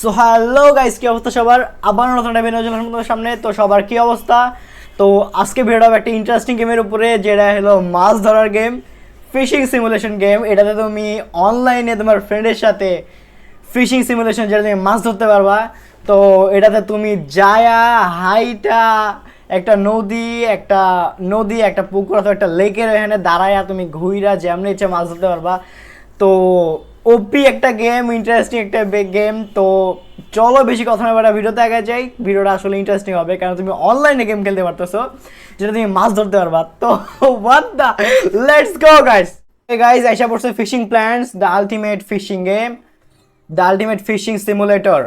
So hello guys, কি অবস্থা সবার? আবার নতুন একটা ভিডিও চলে তোমাদের সামনে। তো সবার কি অবস্থা? তো আজকে ভিডিওটা হবে একটা ইন্টারেস্টিং গেমের উপরে, যেটা হলো মাছ ধরার গেম ফিশিং সিমুলেশন গেম এটাতে তুমি অনলাইনে তোমার ফ্রেন্ডের সাথে ফিশিং সিমুলেশন যেটা তুমি মাছ ধরতে পারবা। তো এটাতে তুমি যায়া, হাইটা, একটা নদী একটা নদী, একটা পুকুর অথবা একটা লেকের এখানে দাঁড়ায়া তুমি ঘুইরা যেমনি ইচ্ছে মাছ ধরতে পারবা। তো ওপি একটা গেম ইন্টারেস্টিং একটা গেম তো চলো বেশি কথা না বেড়া, ভিডিওতে আগে যাই। ভিডিওটা আসলে ইন্টারেস্টিং হবে, কারণ তুমি অনলাইনে গেম খেলতে পারতেছো, যেটা তুমি মাছ ধরতে পারবা। তো what the let's go guys guys আইসা পড়ছে fishing planet the ultimate fishing game the ultimate fishing simulator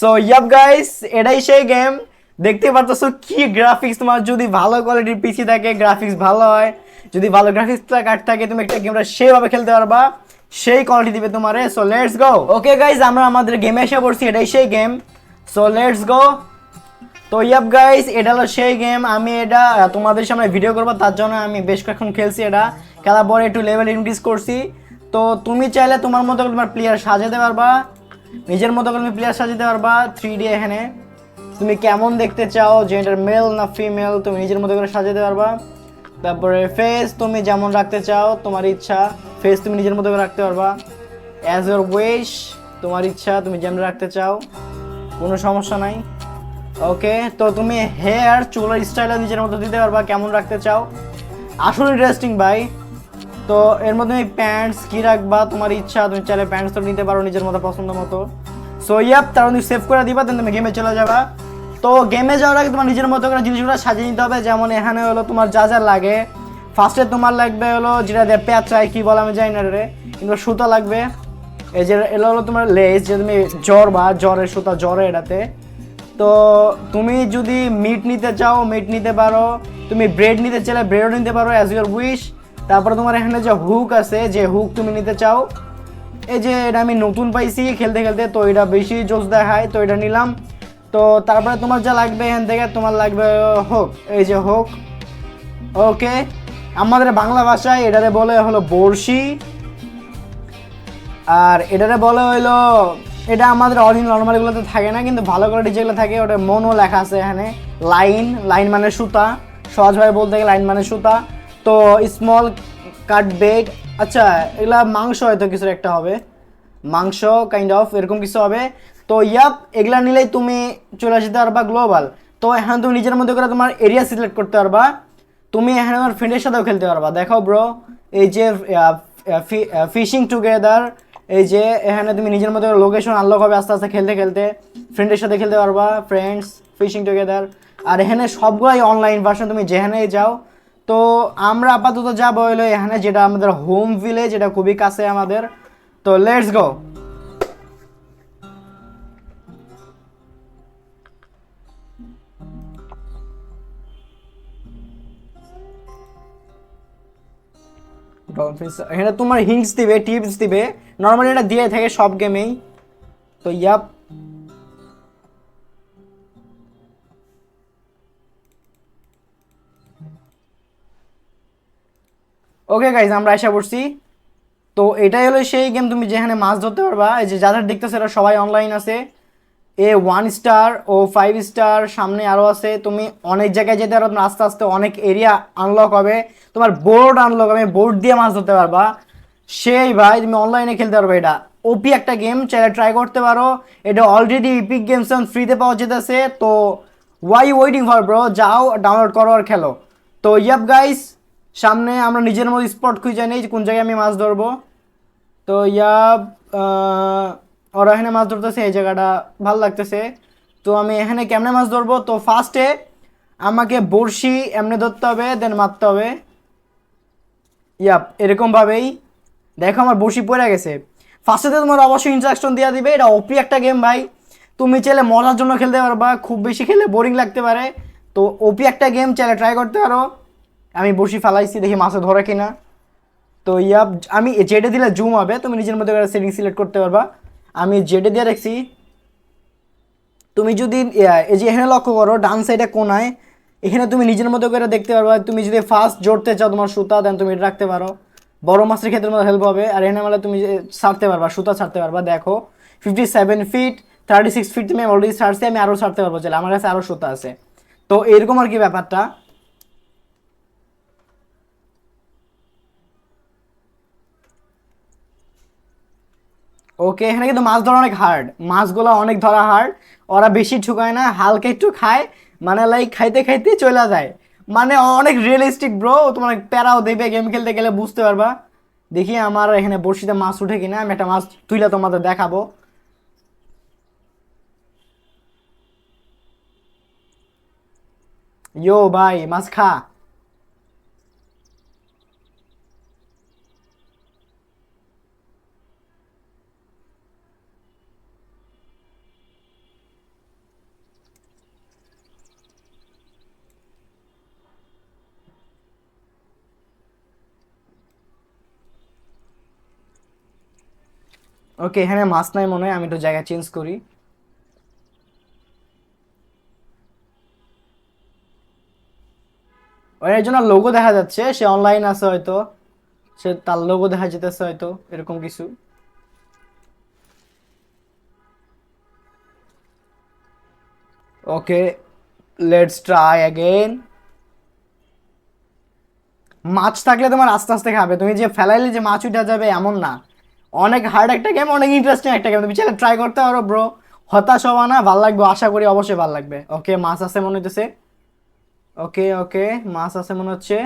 so yup guys এটাই সেই গেম দেখতে পারতেছো কি গ্রাফিক্স তোমার যদি ভালো কোয়ালিটির পিসি থাকে গ্রাফিক্স ভালো হয়। যদি ভালো গ্রাফিক্স কার্ড থাকে, তুমি একটা গেমটা সেভাবে খেলতে পারবা। সেই কোয়ালিটি দিবে তোমারে so let's go okay guys আমরা আমাদের গেমে এসে পড়ছি, এটাই সেই গেম সো লেটস গো তো ইয়াপ গাইস এটা হলো সেই গেম আমি এটা তোমাদের সামনে ভিডিও করব, তার জন্য আমি বেশ কয়েকক্ষণ খেলছি এটা। খেলার পরে একটু লেভেল ইনক্রিজ করছি। তো, তুমি চাইলে তোমার মতো তোমার প্লেয়ার সাজাতে পারবা। নিজের মতো করে তুমি প্লেয়ার সাজাতে পারবা থ্রি ডি এখানে। তুমি কেমন দেখতে চাও জেন্ডার মেল না ফিমেল তুমি নিজের মতো করে সাজাতে পারবা। তারপরে ফেস তুমি যেমন রাখতে চাও, তোমার ইচ্ছা ফেস তুমি নিজের মতো রাখতে পারবা। অ্যাজ ইউর উইশ তোমার ইচ্ছা তুমি যেমন রাখতে চাও, কোনো সমস্যা নাই। ওকে তো তুমি হেয়ার চুলের স্টাইলও নিজের মতো দিতে পারবা, কেমন রাখতে চাও। আসলে ইন্টারেস্টিং ভাই। তো এর মধ্যে তুমি প্যান্টস কী রাখবা, তোমার ইচ্ছা, তুমি চাইলে প্যান্টস তো নিতে পারো নিজের মতো, পছন্দ মতো। সো ইয়াপ তার তুমি সেভ করে দিবা দেন তুমি গেমে চলে যাবা। তো গেমে যাওয়ার আগে তোমার নিজের মতো করে জিনিসগুলো সাজিয়ে নিতে হবে। যেমন এখানে হলো তোমার যা যা লাগে। ফার্স্টে তোমার লাগবে হলো যেটা দিয়ে চাই কি বলে আমি জানি না রে। কিন্তু সুতো লাগবে। এই যে এলো হলো তোমার লেস যে তুমি জ্বর বা জ্বরের সুতা জ্বরে এটাতে। তো তুমি যদি মিট নিতে চাও মিট নিতে পারো। তুমি ব্রেড নিতে চাইলে ব্রেডও নিতে পারো অ্যাজ ইউর উইশ তারপরে তোমার এখানে যে হুক আছে, যে হুক তুমি নিতে চাও। এই যে এটা আমি নতুন পাইছি, খেলতে খেলতে, তো এটা বেশি জোস দেখায়, তো এটা নিলাম। তো তারপরে তোমার যা লাগবে, এখান থেকে তোমার লাগবে হোক, এই যে হোক, ওকে, আমাদের বাংলা ভাষায় এটারে বলে হলো বড়শি, আর এটারে বলে হইল এটা আমাদের অরিজিনাল নর্মালগুলোতে থাকে না, কিন্তু ভালো কোয়ালিটি যেগুলো থাকে ওটা মনও লেখা আছে এখানে, লাইন লাইন মানে সুতা সহজভাবে বলতে গেলে লাইন মানে সুতা, তো স্মল কাট বেড আচ্ছা এগুলা মাংস হয়তো কিছু একটা হবে, মাংস কাইন্ড অফ এরকম কিছু হবে তো ইয়াপ, এগুলা নিলেই তুমি চলে আসতে পারবা গ্লোবাল তো এখানে তুমি নিজের মধ্যে করে তোমার এরিয়া সিলেক্ট করতে পারবা। তুমি এখানে তোমার ফ্রেন্ডের সাথেও খেলতে পারবা। দেখো ব্রো এই যে ফিশিং টুগেদার এই যে এখানে তুমি নিজের মতো লোকেশন আনলক হবে আস্তে আস্তে খেলতে খেলতে। ফ্রেন্ডের সাথে খেলতে পারবা ফ্রেন্ডস ফিশিং টুগেদার আর এখানে সবগুলাই অনলাইন ভার্সন তুমি যেখানেই যাও। তো আমরা আপাতত যাব হলো এখানে যেটা আমাদের হোম ভিলেজ যেটা খুবই কাছে আমাদের। তো লেটস গো এখানে তোমার হিংস দিবে টিপস দিবে। নর্মালি এটা দিয়ে থাকে সব গেমেই তো ইয়াপ ওকে গাইজ আমরা আশা করছি। তো এটাই হলো সেই গেম তুমি যেখানে মাছ ধরতে পারবা। এই যে যাদের দেখতেছে এরা সবাই অনলাইন আছে। এ ওয়ান স্টার ও ফাইভ স্টার সামনে আরও আছে। তুমি অনেক জায়গায় যেতে পারো আস্তে আস্তে অনেক এরিয়া আনলক হবে। তোমার বোর্ড আনলক হবে বোর্ড দিয়ে মাছ ধরতে পারবা। সেই ভাই, তুমি অনলাইনে খেলতে পারবে এটা। ওপি একটা গেম চাইলে ট্রাই করতে পারো। এটা অলরেডি ইপিক গেমস ফ্রিতে পাওয়া যেতেছে। তো ওয়াই ওয়েটিং ফর ব্রো যাও ডাউনলোড করো আর খেলো। তো ইয়াপ গাইস সামনে আমরা নিজের মতো স্পট খুঁজে নেই কোন জায়গায় আমি মাছ ধরবো। তো ইয়াপ ওরা এখানে মাছ ধরতেছে, এই জায়গাটা ভালো লাগতেছে। তো আমি এখানে কেমনে মাছ ধরবো? তো ফার্স্টে আমাকে বড়শি এমনি ধরতে হবে দেন মারতে হবে। ইয়াপ, এরকমভাবেই। দেখো আমার বড়শি পড়ে গেছে। ফার্স্টে তোমার অবশ্যই ইনস্ট্রাকশন দেওয়া দিবে, এটা ওপি একটা গেম ভাই। তুমি চাইলে মজার জন্য খেলতে পারবা খুব বেশি খেলে বোরিং লাগতে পারে। তো ওপি একটা গেম চাইলে ট্রাই করতে পারো। আমি বড়শি ফালাইছি, দেখি মাছে ধরে কিনা। তো ইয়াপ, আমি জেডে দিলে জুম হবে, তুমি নিজের করে সেটিং সিলেক্ট করতে পারবা। আমি জেডে দিয়ে রাখছি। তুমি যদি এই যে এখানে লক্ষ্য করো, ডান সাইডে কোনায়, এখানে তুমি নিজের মতো করে দেখতে পারবা, তুমি যদি ফার্স্ট জড়তে চাও তোমার সুতা দেন তুমি এটা রাখতে পারো। বড় মাছের ক্ষেত্রে তোমার হেল্প হবে, আর এখানে মানে তুমি ছাড়তে পারবা, সুতা ছাড়তে পারবা। দেখো fifty seven feet thirty six feet তুমি অলরেডি ছাড়ছি, আমি আরও ছাড়তে পারব চাইলে আমার কাছে আরও সুতা আছে। তো এরকম আর কি ব্যাপারটা। ওকে এখানে কিন্তু মাছ ধরা অনেক হার্ড মাছগুলো অনেক ধরা হার্ড ওরা বেশি ঠুকায় না, হালকা একটু খায় মানে লাইক খাইতে খাইতে চলে যায়। মানে অনেক রিয়েলিস্টিক ব্রো তোমার প্যারাও দেবে গেম খেলতে গেলে বুঝতে পারবা। দেখি আমার এখানে বড়শিতে মাছ উঠে কিনা, আমি একটা মাছ তুইলে তোমাদের দেখাবো। ইয়ো ভাই, মাছ খা। ওকে, এখানে মাছ নাই মনে হয়, আমি একটু জায়গা চেঞ্জ করি। ওর একজন লোগো দেখা যাচ্ছে, সে অনলাইন আছে হয়তো, সে তার লোগো দেখা যেতেছে হয়তো, এরকম কিছু। ওকে লেটস ট্রাই অ্যাগেন মাছ থাকলে তোমার আস্তে আস্তে খাবে, তুমি যে ফেলাইলে যে মাছ উঠে যাবে, এমন না। অনেক হার্ড একটা গেম অনেক ইন্টারেস্টিং একটা গেম তুমি চাইলে ট্রাই করতে পারো ব্রো হতাশ হওয়া না, ভালো লাগবে, আশা করি অবশ্যই ভালো লাগবে। ওকে মাছ আছে মনে হইতেছে। ওকে ওকে মাছ আছে মনে হচ্ছে।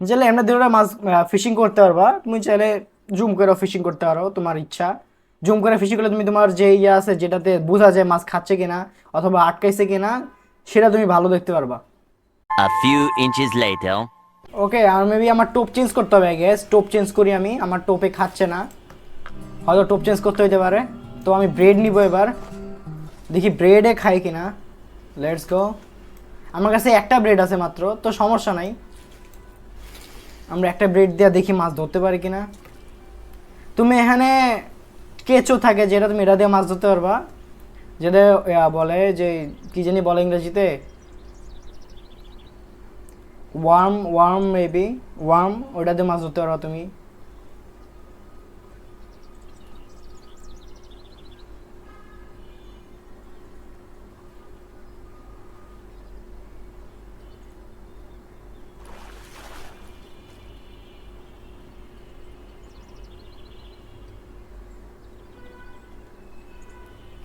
চাইলে এমনি দিনে মাছ ফিশিং করতে পারবা। তুমি চাইলে জুম করে ফিশিং করতে পারো তোমার ইচ্ছা। জুম করে ফিশিং করলে তুমি তোমার যে ইয়ে আছে যেটাতে বোঝা যায় মাছ খাচ্ছে কিনা অথবা আটকাইছে কিনা সেটা তুমি ভালো দেখতে পারবা। A few inches later. Okay R maybe আমার টোপ চেঞ্জ করতে হবে গ্যাস টোপ চেঞ্জ করি আমি আমার টোপে খাচ্ছে না। হয়তো টোপ চেঞ্জ করতে হইতে পারে। তো আমি ব্রেড নিব এবার। দেখি ব্রেডে খাই কিনা। লেটস গো আমার কাছে একটা ব্রেড আছে মাত্র তো সমস্যা নাই। আমরা একটা ব্রেড দিয়ে দেখি মাছ ধরতে পারি কিনা। তুমি এখানে কেঁচো থাকে যেটা তুমি এটা দিয়ে মাছ ধরতে পারবা। যেটা বলে যে, কী জানি বলে ইংরেজিতে? ওয়ার্ম ওয়ার্ম মেবি ওয়ার্ম ওটা দিয়ে মাছ ধরতে পারবা তুমি।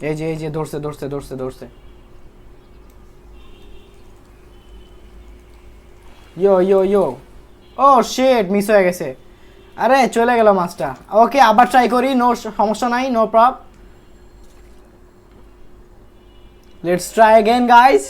এই যে এই যে, ধরছে ধরছে ধরছে ধরছে। ইয়ো ইয়ো ইয়ো। ও শেট মিস হয়ে গেছে। আরে, চলে গেল মাছটা। ওকে, আবার ট্রাই করি নো সমস্যা নাই no prob let's try again guys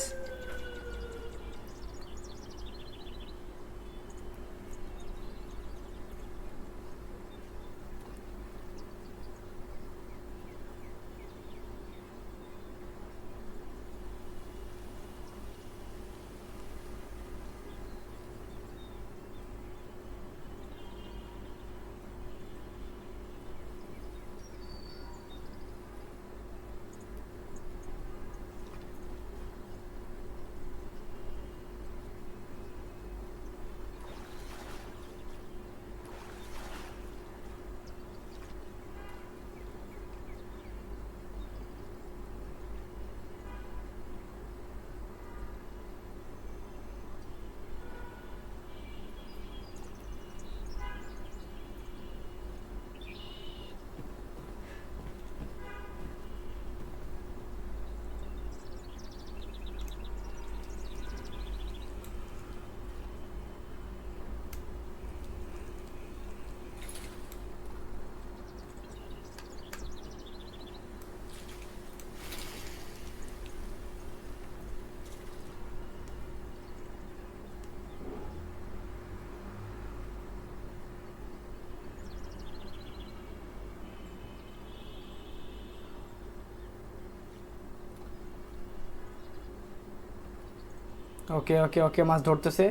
okay okay okay মাছ ধরতেছে।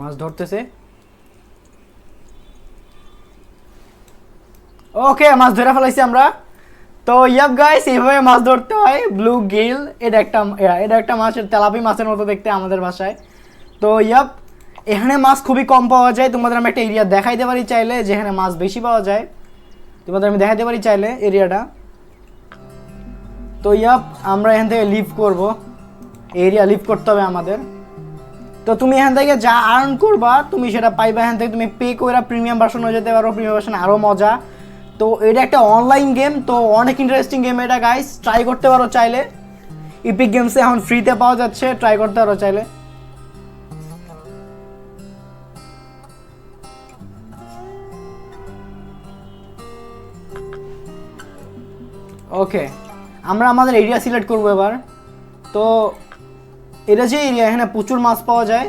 মাছ ধরতেছে। ওকে মাছ ধরে ফেলাইছি আমরা। তো ইয়াপ গাইস এইভাবে মাছ ধরতে হয়। ব্লু গিল এটা একটা এটা একটা মাছের তেলাপি মাছের মতো দেখতে আমাদের ভাষায় তো ইয়াপ এখানে মাছ খুবই কম পাওয়া যায়। তোমাদের আমি একটা এরিয়া দেখাইতে পারি চাইলে, যেখানে মাছ বেশি পাওয়া যায়। তোমাদের আমি দেখাইতে পারি চাইলে এরিয়াটা তো ইয়াপ আমরা এখান থেকে লিভ করব। এরিয়া লিভ করতে হবে আমাদের। তো তুমি এখান থেকে যা আর্ন করবা, তুমি সেটা পাইবা এখান থেকে। তুমি পে করে প্রিমিয়াম ভার্সন হয়ে যেতে পারো প্রিমিয়াম ভার্সন আরও মজা। তো এটা একটা অনলাইন গেম তো অনেক ইন্টারেস্টিং গেম এটা গাইস ট্রাই করতে পারো চাইলে। ইপিক গেমসে এখন ফ্রিতে পাওয়া যাচ্ছে ট্রাই করতে পারো চাইলে। ওকে আমরা আমাদের এরিয়া সিলেক্ট করব এবার। তো এটা যে এরিয়া এখানে প্রচুর মাছ পাওয়া যায়।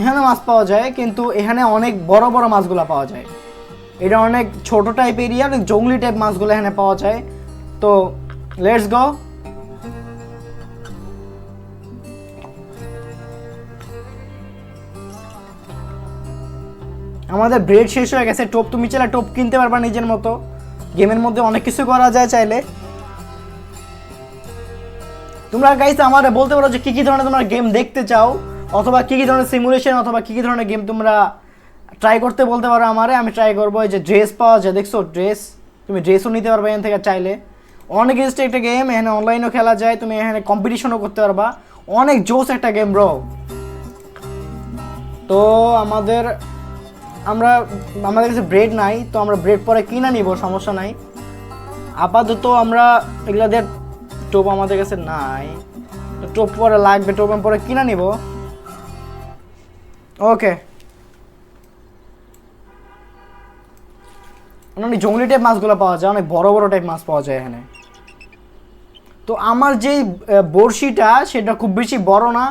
এখানে মাছ পাওয়া যায়, কিন্তু এখানে অনেক বড় বড় মাছগুলো পাওয়া যায়। এটা অনেক ছোট টাইপ এরিয়া অনেক জঙ্গলি টাইপ মাছগুলো এখানে পাওয়া যায়। তো লেটস গো আমাদের ব্রেড শেষ হয়ে গেছে। টোপ তুমি চাইলে টোপ কিনতে পারবা নিজের মতো। গেমের মধ্যে অনেক কিছু করা যায় চাইলে। তোমরা গাইস আমার বলতে পারো যে কী কী ধরনের তোমরা গেম দেখতে চাও, অথবা কী কী ধরনের সিমুলেশন অথবা কী কী ধরনের গেম তোমরা ট্রাই করতে বলতে পারো আমারে। আমি ট্রাই করব যে ড্রেস পাওয়া যায়, দেখছ? ড্রেস তুমি ড্রেসও নিতে পারবে এখান থেকে চাইলে। অনেক ইনস্টে একটা গেম এখানে অনলাইনেও খেলা যায়, তুমি এখানে কম্পিটিশনও করতে পারবা। অনেক জোস একটা গেম ব্রো তো আমাদের, আমরা, আমাদের কাছে ব্রেড নাই, তো আমরা ব্রেড পরে কিনে নিব, সমস্যা নাই। আপাতত আমরা এগুলা দিয়ে টোপ আমাদের কাছে নাই। টোপ পরে লাগবে, টোপ আমি পরে কিনে নিব। ওকে। অনেক জঙ্গলি টাইপ মাছগুলো পাওয়া যায়, অনেক বড় বড় টাইপ মাছ পাওয়া যায় এখানে। তো আমার যে বড়শিটা সেটা খুব বেশি বড় না।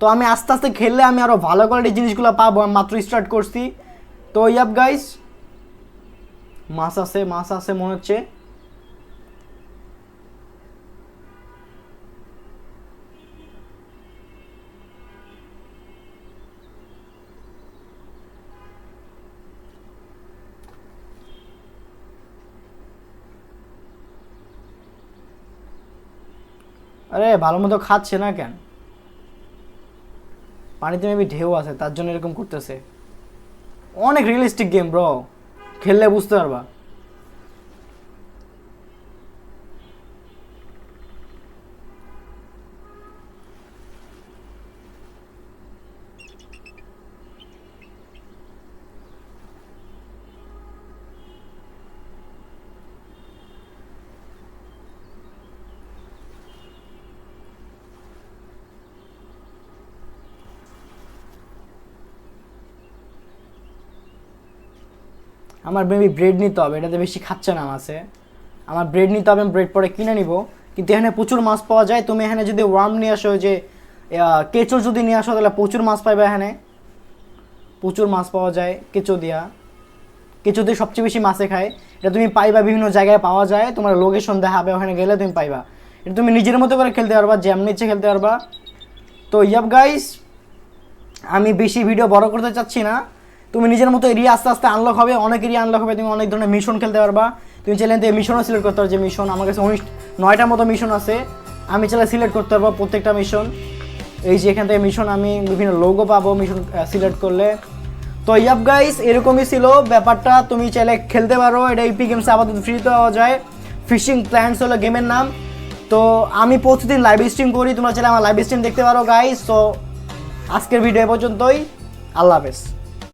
তো আমি আস্তে আস্তে খেললে আমি আরও ভালো কোয়ালিটির জিনিসগুলো পাবো, আমি মাত্র স্টার্ট করছি। তো ইয়াপ গাইস মাছ আছে মাছ আছে মনে হচ্ছে। আরে ভালো মতো খাচ্ছে না কেন? পানিতে মেবি ঢেউ আছে, তার জন্য এরকম করতেছে। অনেক রিয়েলিস্টিক গেম ব্রো খেললে বুঝতে পারবা। আমার বেবি ব্রেড নিতে হবে, এটাতে বেশি খাচ্ছে না মাছে। আমার ব্রেড নিতে হবে, আমি ব্রেড পরে কিনে নিব। কিন্তু এখানে প্রচুর মাছ পাওয়া যায়, তুমি এখানে যদি ওয়ার্ম নিয়ে আসো যে কেঁচো যদি নিয়ে আসো, তাহলে প্রচুর মাছ পাইবে এখানে। প্রচুর মাছ পাওয়া যায়, কেঁচো দিয়া। কেঁচো দিয়ে সবচেয়ে বেশি মাছে খায়। এটা তুমি পাইবা, বিভিন্ন জায়গায় পাওয়া যায়। তোমার লোকেশন দেখাবে, ওখানে গেলে তুমি পাইবা। এটা তুমি নিজের মতো করে খেলতে পারবা যেমন ইচ্ছে খেলতে পারবা। তো ইয়াপ গাইস আমি বেশি ভিডিও বড় করতে চাচ্ছি না। তুমি নিজের মতো এরিয়া আস্তে আস্তে আনলক হবে, অনেক এরিয়া আনলক হবে, তুমি অনেক ধরনের মিশন খেলতে পারবা। তুমি চাইলে মিশনও সিলেক্ট করতে পারো, যে মিশন আমার কাছে উনিশ, নয়টার মতো মিশন আছে, আমি চাইলে সিলেক্ট করতে পারব প্রত্যেকটা মিশন এই যে এখান থেকে মিশন আমি বিভিন্ন লোগো পাবো মিশন সিলেক্ট করলে। তো ইয়াপ গাইস এরকমই ছিল ব্যাপারটা। তুমি চাইলে খেলতে পারো, এটা ইপি গেমসে আপাতত ফ্রিতে পাওয়া যায়। ফিশিং প্ল্যান্টস হলো গেমের নাম। তো আমি প্রতিদিন লাইভ স্ট্রিম করি, তোমরা চাইলে আমার লাইভ স্ট্রিম দেখতে পারো গাইস তো আজকের ভিডিও পর্যন্তই। আল্লাহ হাফেজ।